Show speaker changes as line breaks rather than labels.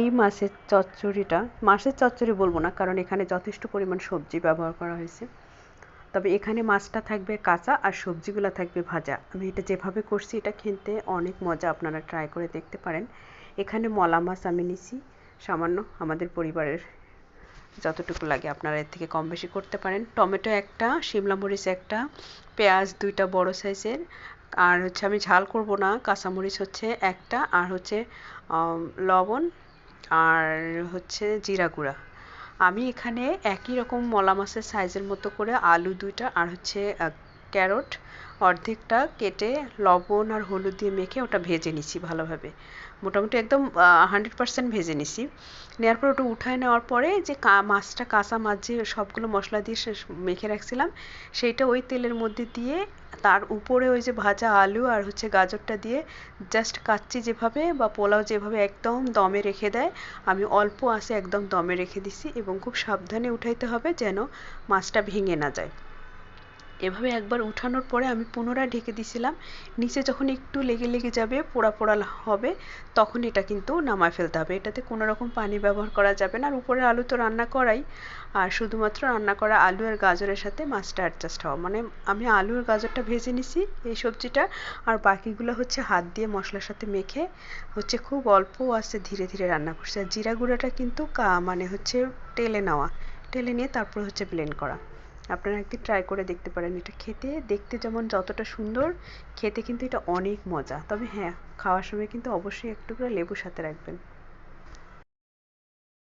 এই মাছের চচ্চড়িটা, মাছের চচ্চড়ি বলব না, কারণ এখানে যথেষ্ট পরিমাণ সবজি ব্যবহার করা হয়েছে। তবে এখানে মাছটা থাকবে কাঁচা আর সবজিগুলো থাকবে ভাজা। আমি এটা যেভাবে করছি, এটা খেতে অনেক মজা, আপনারা ট্রাই করে দেখতে পারেন। এখানে মলা মাছ আমি নিছি, সামান্য আমাদের পরিবারের যতটুকু লাগে, আপনারা এর থেকে কম বেশি করতে পারেন। টমেটো একটা, শিমলা মরিচ একটা, পেঁয়াজ দুইটা বড় সাইজের, আর হচ্ছে আমি ঝাল করব না, কাঁচামরিচ হচ্ছে একটা, আর হচ্ছে লবণ আর হচ্ছে জিরা গুঁড়া। আমি এখানে একই রকম মলা মাছের সাইজের মতো করে আলু দুইটা আর হচ্ছে ক্যারট, অর্ধেকটা কেটে লবণ আর হলুদ দিয়ে মেখে ওটা ভেজে নিছি ভালোভাবে। মোটামুটি একদম হান্ড্রেড পার্সেন্ট ভেজে নিছি। নেওয়ার পর ওটা উঠায় নেওয়ার পরে যে মাছটা কাঁচা মাছ যে সবগুলো মশলা দিয়ে মেখে রাখছিলাম, সেইটা ওই তেলের মধ্যে দিয়ে তার উপরে ওই যে ভাজা আলু আর হচ্ছে গাজরটা দিয়ে জাস্ট কাচ্চি যেভাবে বা পোলাও যেভাবে একদম দমে রেখে দেয়, আমি অল্প আসে একদম দমে রেখে দিছি এবং খুব সাবধানে উঠাইতে হবে যেন মাছটা ভেঙে না যায়। এভাবে একবার উঠানোর পরে আমি পুনরায় ঢেকে দিছিলাম। নিচে যখন একটু লেগে লেগে যাবে, পোড়া পোড়া হবে, তখন এটা কিন্তু নামায় ফেলতে হবে। এটাতে কোনো রকম পানি ব্যবহার করা যাবে না। আর উপরের আলু তো রান্না করাই। আর শুধুমাত্র রান্না করা আলু আর গাজরের সাথে মাছটা অ্যাডজাস্ট হওয়া। মানে আমি আলু আর গাজরটা ভেজে নিছি এই সবজিটা। আর বাকিগুলো হচ্ছে হাত দিয়ে মশলার সাথে মেখে হচ্ছে খুব অল্প আছে ধীরে ধীরে রান্না করছি। আর জিরা গুঁড়াটা কিন্তু কা মানে হচ্ছে টেলে নেওয়া। টেলে নিয়ে তারপর হচ্ছে ব্লেন্ড করা। আপনারা একদিন ট্রাই করে দেখতে পারেন এটা খেতে। দেখতে যেমন যতটা সুন্দর, খেতে কিন্তু এটা অনেক মজা। তবে হ্যাঁ খাওয়ার সময় কিন্তু অবশ্যই একটু করে লেবু সাথে রাখবেন।